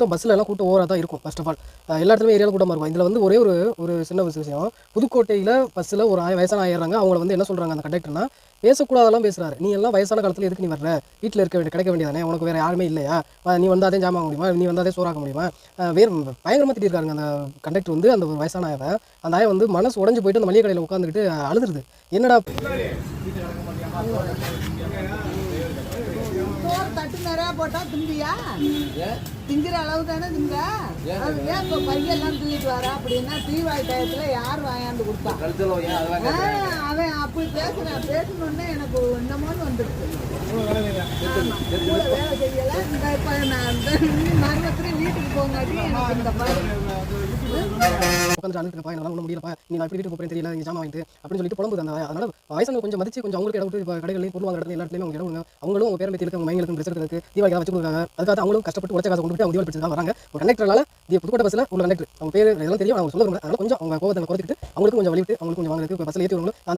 கூட்டம் பஸ்ஸில் எல்லாம் கூட்டம் ஓவராக தான் இருக்கும் ஃபஸ்ட் ஆஃப் ஆல் எல்லா இடத்துலையும் ஏரியாவில் கூட்டமாக இருக்கும். இதில் வந்து ஒரே ஒரு ஒரு சின்ன விஷயம். புதுக்கோட்டையில் பஸ்ஸில் ஒரு ஆய- வயசான ஆயிடுறாங்க. அவங்கள வந்து என்ன சொல்கிறாங்க அந்த கண்டக்டர்னா பேசக்கூடாதெல்லாம் பேசுகிறாரு நீ எல்லாம் வயசான காலத்தில் எதுக்கு நீ வர்ற? வீட்டில் இருக்க வேண்டிய கிடைக்க வேண்டியதானே? உனக்கு வேறு யாருமே இல்லையா? நீ வந்து அதே ஜாமான் முடியுமா? நீ வந்து அதே சோறாக்க முடியுமா? வேறு பயங்கரமாக திட்டிருக்காருங்க அந்த கண்டக்டர் வந்து அந்த ஒரு வயசான ஆயவை. அந்த ஆயை வந்து மனசு உடஞ்சு போயிட்டு அந்த மளிகை கடையில் உட்காந்துக்கிட்டு அழுதுருது. என்னடா தட்டு நிறையா போட்டா திம்பியா திங்கிற அளவு தானே திங்க அது ஏன் இப்போ பையெல்லாம் தூக்கிட்டு வர அப்படின்னா தீவாய் டயத்துல யார் வாயாந்து கொடுத்தா அவன் அப்படி பேசுறான் பேசணுன்னே எனக்கு என்னமோன்னு. கூட வேலை செய்யல. இந்த இப்ப நான் மரணத்துல வீட்டுக்கு போங்காட்டி எனக்கு இந்த பாரு உட்காந்து அழுதுப்பா என்னால் ஒன்றும் முடியலப்பா. நீ நான் எப்படி வீட்டு போகிறேன் தெரியல நீங்கள் ஜாமா வாங்கிட்டு அப்படின்னு சொல்லிட்டு புலம்பு அந்த அதனால் வயசான கொஞ்சம் மதிச்சு கொஞ்சம் அவங்களுக்கு இடம் விட்டு கடைகளில் பொருள் வாங்குற இடத்துல எல்லா இடத்துலையும் அவங்க இடம் விடுங்க. அவங்களும் அவங்க பேரன் இருக்க அவங்க மைங்களுக்கு ட்ரெஸ் எடுக்கிறதுக்கு தீபாவளி வச்சு கொடுக்காங்க அதுக்காக அவங்களும் கஷ்டப்பட்டு உடச்ச காசை கொண்டு விட்டு அவங்க தீபாவளி பிடிச்சா வராங்க. ஒரு கண்டக்டரால் தி புதுக்கோட்டை பஸ்ஸில் உள்ள கண்டக்டர் அவங்க பேர் இதெல்லாம் தெரியும் அவங்க சொல்லுவாங்க அதனால் கொஞ்சம் அவங்க கோவத்தை குறைச்சிட்டு அவங்களுக்கு கொஞ்சம் வழிவிட்டு அவங்களுக்கு கொஞ்சம் வாங்குறதுக்கு பஸ்ஸில் ஏற்றி வரவங்களும்